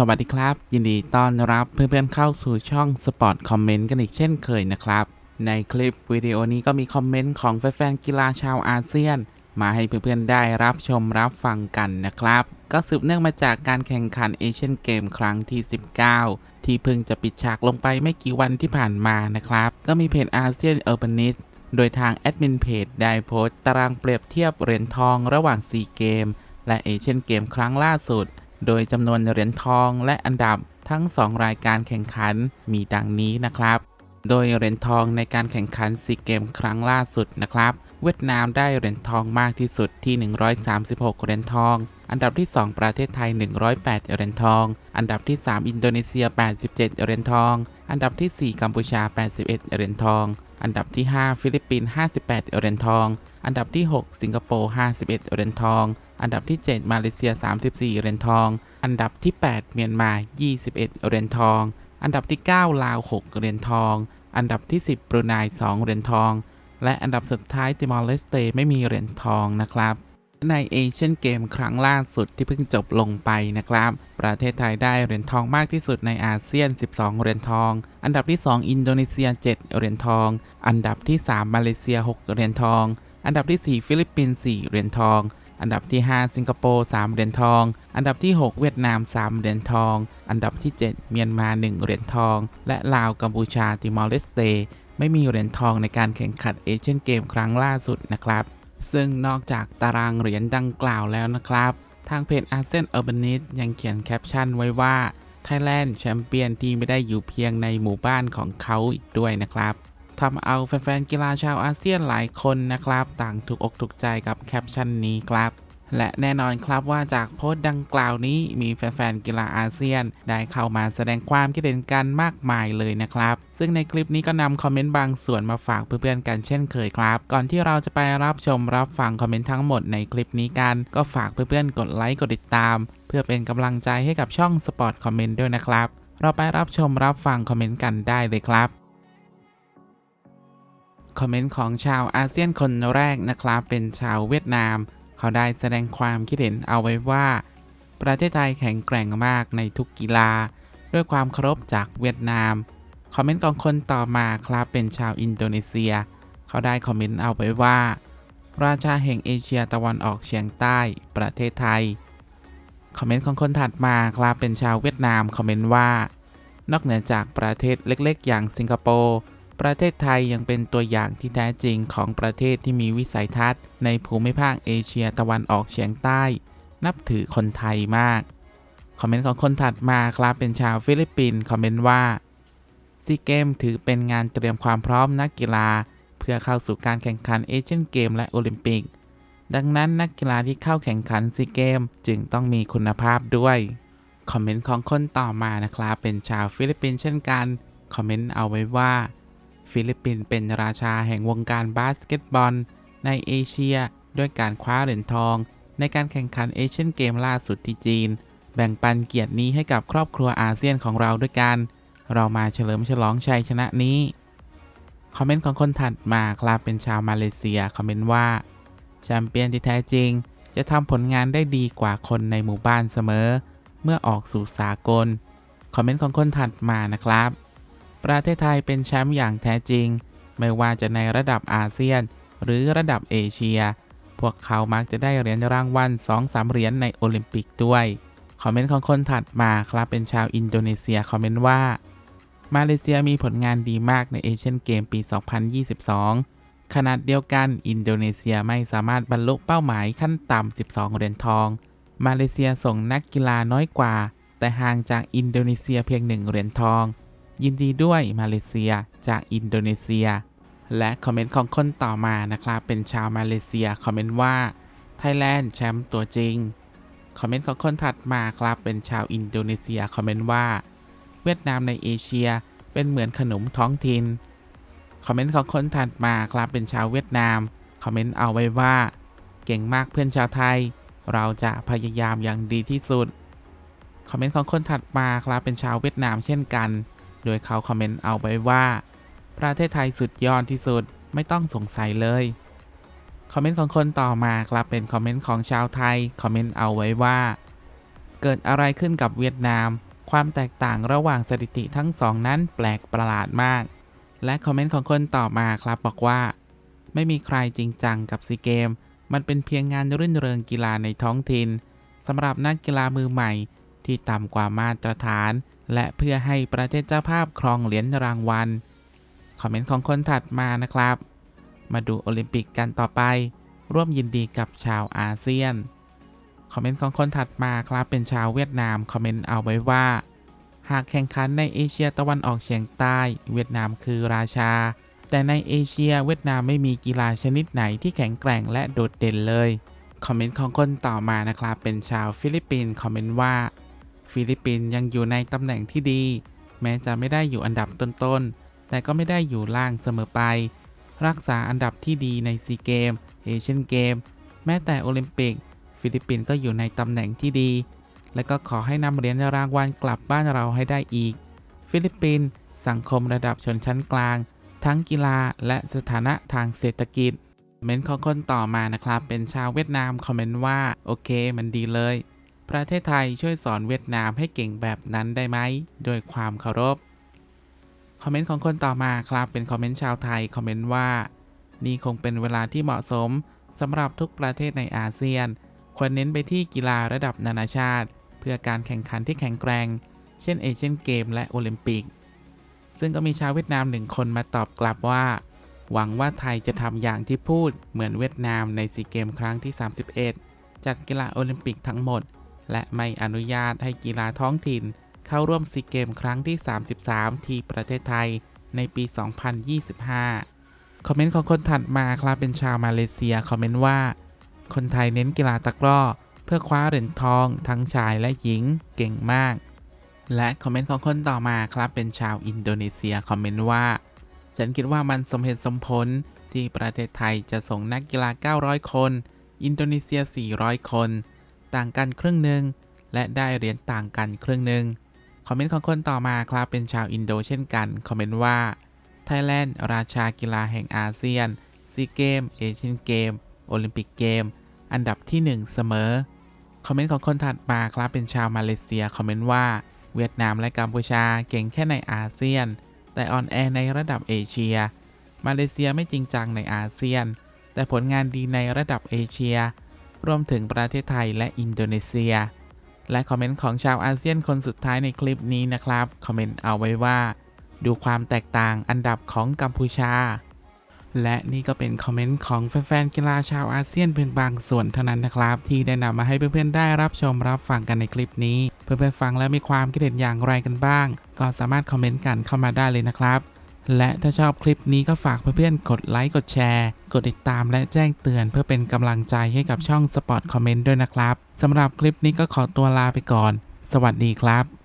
สวัสดีครับ ยินดีต้อนรับเพื่อนๆเข้าสู่ช่องสปอร์ตคอมเมนต์กันอีกเช่นเคยนะครับ ในคลิปวิดีโอนี้ก็มีคอมเมนต์ของแฟนๆกีฬาชาวอาเซียน มาให้เพื่อนๆได้รับชมรับฟังกันนะครับ ก็สืบเนื่องมาจากการแข่งขันเอเชียนเกมครั้งที่ 19 ที่เพิ่งจะปิดฉากลงไปไม่กี่วันที่ผ่านมานะครับ ก็มีเพจอาเซียนเออร์บานิสโดยทางแอดมินเพจได้โพสต์ตารางเปรียบเทียบเหรียญทองระหว่าง4เกมและเอเชียนเกมครั้งล่าสุด โดยจำนวนเหรียญทองและอันดับทั้ง 2 รายการแข่งขันมีดังนี้นะครับ โดยเหรียญทองในการแข่งขันซีเกมครั้งล่าสุดนะครับ เวียดนามได้เหรียญทองมากที่สุดที่ 136 เหรียญทอง อันดับที่ 2 ประเทศไทย 108 เหรียญทอง อันดับที่ 3 อินโดนีเซีย 87 เหรียญทอง อันดับที่ 4 กัมพูชา 81 เหรียญทอง อันดับที่ 5 ฟิลิปปินส์ 58 เหรียญทอง อันดับที่ 6 สิงคโปร์ 51 เหรียญทอง อันดับที่ 7 มาเลเซีย 34 เหรียญทอง อันดับที่ 8 เมียนมา 21 เหรียญทอง อันดับที่ 9 ลาว 6 เหรียญทอง อันดับที่ 10 บรูไน 2 เหรียญทอง และอันดับสุดท้ายติมอร์เลสเตไม่มีเหรียญทองนะครับ ในเอเชียนเกมครั้งล่าสุดที่เพิ่งจบลงไปนะครับ ประเทศไทยได้เหรียญทองมากที่สุดในอาเซียน 12 เหรียญทอง อันดับที่ 2 อินโดนีเซีย 7 เหรียญทอง อันดับที่ 3 มาเลเซีย 6 เหรียญทอง อันดับที่ 4 ฟิลิปปินส์ 4 เหรียญทอง อันดับที่ 5 สิงคโปร์ 3 เหรียญทอง อันดับที่ 6 เวียดนาม 3 เหรียญทอง อันดับที่ 7 เมียนมา 1 เหรียญทอง และลาวกัมพูชาติมอร์เลสเต ไม่มีเหรียญทองในการแข่งขันเอเชียนเกมครั้งล่าสุดนะครับ ซึ่งนอกจากตารางเหรียญดังกล่าวแล้วนะครับ ทางเพจอาเซียนเออร์บานิสยังเขียนแคปชั่นไว้ว่าไทยแลนด์แชมเปี้ยนที่ไม่ได้อยู่เพียงในหมู่บ้านของเขาอีกด้วยนะครับ ทำเอาแฟนๆกีฬาชาวอาเซียนหลายคนนะครับ ต่างถูกอกถูกใจกับแคปชั่นนี้ครับและแน่นอนครับว่าจากโพสต์ดังกล่าวนี้มีแฟนๆกีฬาอาเซียน ได้เข้ามาแสดงความคิดเห็นกันมากมายเลยนะครับ ซึ่งในคลิปนี้ก็นำคอมเมนต์บางส่วนมาฝากเพื่อนๆกันเช่นเคยครับ ก่อนที่เราจะไปรับชมรับฟังคอมเมนต์ทั้งหมดในคลิปนี้กัน ก็ฝากเพื่อนๆกดไลค์กดติดตาม เพื่อเป็นกำลังใจให้กับช่องสปอร์ตคอมเมนต์ด้วยนะครับ เราไปรับชมรับฟังคอมเมนต์กันได้เลยครับ คอมเมนต์ของชาวอาเซียนคนแรกนะครับ เป็นชาวเวียดนาม เขาได้แสดงความคิดเห็นเอาไว้ว่า ประเทศไทยแข็งแกร่งมากในทุกกีฬา ด้วยความเคารพจากเวียดนาม คอมเมนต์ของคนต่อมาครับเป็นชาวอินโดนีเซีย เขาได้คอมเมนต์เอาไว้ว่า ราชาแห่งเอเชียตะวันออกเฉียงใต้ ประเทศไทย คอมเมนต์ของคนถัดมาครับเป็นชาวเวียดนามคอมเมนต์ว่า นอกเหนือจากประเทศเล็ก ๆ อย่างสิงคโปร์ ประเทศไทยยังเป็นตัวอย่างที่แท้จริงของประเทศที่มีวิสัยทัศน์ ในภูมิภาคเอเชียตะวันออกเฉียงใต้ นับถือคนไทยมาก คอมเมนต์ของคนถัดมาครับเป็นชาวฟิลิปปินส์คอมเมนต์ว่าซีเกมถือเป็นงานเตรียมความพร้อมนักกีฬา เพื่อเข้าสู่การแข่งขันเอเชียนเกมและโอลิมปิก ดังนั้นนักกีฬาที่เข้าแข่งขันซีเกมจึงต้องมีคุณภาพด้วย คอมเมนต์ของคนต่อมานะครับเป็นชาวฟิลิปปินส์เช่นกัน คอมเมนต์เอาไว้ว่า ฟิลิปปินส์เป็นราชาแห่งวงการบาสเกตบอล ในเอเชีย ด้วยการคว้าเหรียญทอง ในการแข่งขันเอเชียนเกมล่าสุดที่จีน แบ่งปันเกียรตินี้ให้กับครอบครัวอาเซียนของเราด้วยกัน เรามาเฉลิมฉลองชัยชนะนี้ คอมเมนต์ของคนถัดมาครับเป็นชาวมาเลเซียคอมเมนต์ว่าแชมเปี้ยนที่แท้จริง จะทำผลงานได้ดีกว่าคนในหมู่บ้านเสมอ เมื่อออกสู่สากล คอมเมนต์ของคนถัดมานะครับ ประเทศไทยเป็นแชมป์อย่างแท้จริง ไม่ว่าจะในระดับอาเซียน หรือระดับเอเชีย พวกเขามักจะได้เหรียญรางวัล2-3เหรียญในโอลิมปิกด้วย คอมเมนต์ของคนถัดมาครับเป็นชาวอินโดนีเซียคอมเมนต์ว่า มาเลเซียมีผลงานดีมากในเอเชียนเกมปี 2022 ขนาดเดียวกันอินโดนีเซียไม่สามารถบรรลุเป้าหมายขั้นต่ำ 12 เหรียญทอง มาเลเซียส่งนักกีฬาน้อยกว่า แต่ห่างจากอินโดนีเซียเพียงหนึ่งเหรียญทอง ยินดีด้วยมาเลเซียจากอินโดนีเซีย และคอมเมนต์ของคนต่อมานะครับ เป็นชาวมาเลเซียคอมเมนต์ว่าไทยแลนด์แชมป์ตัวจริง คอมเมนต์ของคนถัดมาครับ เป็นชาวอินโดนีเซียคอมเมนต์ว่า เวียดนามในเอเชียเป็นเหมือนขนมท้องถิ่น คอมเมนต์ของคนถัดมาครับเป็นชาวเวียดนาม คอมเมนต์เอาไว้ว่า เก่งมากเพื่อนชาวไทย เราจะพยายามอย่างดีที่สุด คอมเมนต์ของคนถัดมาครับเป็นชาวเวียดนามเช่นกัน โดยเขาคอมเมนต์เอาไว้ว่า ประเทศไทยสุดยอดที่สุดไม่ต้องสงสัยเลย คอมเมนต์ของคนต่อมาครับเป็นคอมเมนต์ของชาวไทย คอมเมนต์เอาไว้ว่า เกิดอะไรขึ้นกับเวียดนาม ความแตกต่างระหว่างสถิติทั้งสองนั้นแปลกประหลาดมาก และคอมเมนต์ของคนต่อมาครับบอกว่า ไม่มีใครจริงจังกับซีเกม มันเป็นเพียงงานรื่นเริงกีฬาในท้องถิ่นสำหรับนักกีฬามือใหม่ที่ต่ำกว่ามาตรฐาน และเพื่อให้ประเทศเจ้าภาพครองเหรียญรางวัล คอมเมนต์ของคนถัดมานะครับ มาดูโอลิมปิกกันต่อไป ร่วมยินดีกับชาวอาเซียน คอมเมนต์ของคนถัดมาครับเป็นชาวเวียดนาม คอมเมนต์เอาไว้ว่า หากแข่งขันในเอเชียตะวันออกเฉียงใต้ เวียดนามคือราชา แต่ในเอเชียเวียดนามไม่มีกีฬาชนิดไหนที่แข็งแกร่งและโดดเด่นเลย คอมเมนต์ของคนต่อมานะครับเป็นชาวฟิลิปปินส์ คอมเมนต์ว่า ฟิลิปปินส์ยังอยู่ในตำแหน่งที่ดี แม้จะไม่ได้อยู่อันดับต้นๆ แต่ก็ไม่ได้อยู่ล่างเสมอไป รักษาอันดับที่ดีในซีเกมเอเชียนเกม แม้แต่โอลิมปิก ฟิลิปปินส์ก็อยู่ในตำแหน่งที่ดี และก็ขอให้นำเหรียญรางวัลกลับบ้านเราให้ได้อีก ฟิลิปปินส์สังคมระดับชนชั้นกลาง ทั้งกีฬาและสถานะทางเศรษฐกิจคอมเมนต์ของคนต่อมานะครับ เป็นชาวเวียดนามคอมเมนต์ว่า โอเค มันดีเลย ประเทศไทยช่วยสอนเวียดนามให้เก่งแบบนั้นได้ไหมโดยความเคารพ คอมเมนต์ของคนต่อมาครับเป็นคอมเมนต์ชาวไทยคอมเมนต์ว่า นี่คงเป็นเวลาที่เหมาะสมสำหรับทุกประเทศในอาเซียน ควรเน้นไปที่กีฬาระดับนานาชาติ เพื่อการแข่งขันที่แข็งแกร่ง เช่นเอเชียนเกมและโอลิมปิก ซึ่งก็มีชาวเวียดนามหนึ่งคนมาตอบกลับว่า หวังว่าไทยจะทำอย่างที่พูดเหมือนเวียดนามในซีเกมครั้งที่ 31 จัดกีฬาโอลิมปิกทั้งหมด และไม่อนุญาตให้กีฬาท้องถิ่น เข้าร่วมซีเกมครั้งที่ 33 ที่ประเทศไทยในปี 2025 คอมเมนต์ของคนถัดมาครับเป็นชาวมาเลเซีย คอมเมนต์ว่า คนไทยเน้นกีฬาตะกร้อ เพื่อคว้าเหรียญทอง ทั้งชายและหญิงเก่งมาก และคอมเมนต์ของคนต่อมาครับเป็นชาวอินโดนีเซีย คอมเมนต์ว่า ฉันคิดว่ามันสมเหตุสมผลที่ประเทศไทยจะส่งนักกีฬา 900 คน อินโดนีเซีย 400 คน ต่างกันครึ่งหนึ่งและได้เหรียญต่างกันครึ่งหนึ่งคอมเมนต์ของคนต่อมาครับเป็นชาวอินโดเช่นกัน คอมเมนต์ว่าไทยแลนด์ราชากีฬาแห่งอาเซียนซีเกมเอเชียนเกมโอลิมปิกเกม อันดับที่ 1 เสมอ คอมเมนต์ของคนถัดมาครับเป็นชาวมาเลเซีย คอมเมนต์ว่า เวียดนามและกัมพูชาเก่งแค่ในอาเซียน แต่อ่อนแอในระดับเอเชีย มาเลเซียไม่จริงจังในอาเซียน แต่ผลงานดีในระดับเอเชีย รวมถึงประเทศไทยและอินโดนีเซีย และคอมเมนต์ของชาวอาเซียนคนสุดท้ายในคลิปนี้นะครับ คอมเมนต์เอาไว้ว่า ดูความแตกต่างอันดับของกัมพูชา และนี่ก็เป็นคอมเมนต์ของแฟนๆกีฬาชาวอาเซียนเพียงบางส่วนเท่านั้นนะครับ ที่ได้นำมาให้เพื่อนๆได้รับชมรับฟังกันในคลิปนี้ เพื่อนๆฟังแล้วมีความคิดเห็นอย่างไรกันบ้าง ก็สามารถคอมเมนต์กันเข้ามาได้เลยนะครับ และถ้าชอบคลิปนี้ก็ฝากเพื่อนๆ กดไลค์ กดแชร์ กดติดตามและแจ้งเตือนเพื่อเป็นกำลังใจให้กับช่อง Spot Comment ด้วยนะครับ สำหรับคลิปนี้ก็ขอตัวลาไปก่อน สวัสดีครับ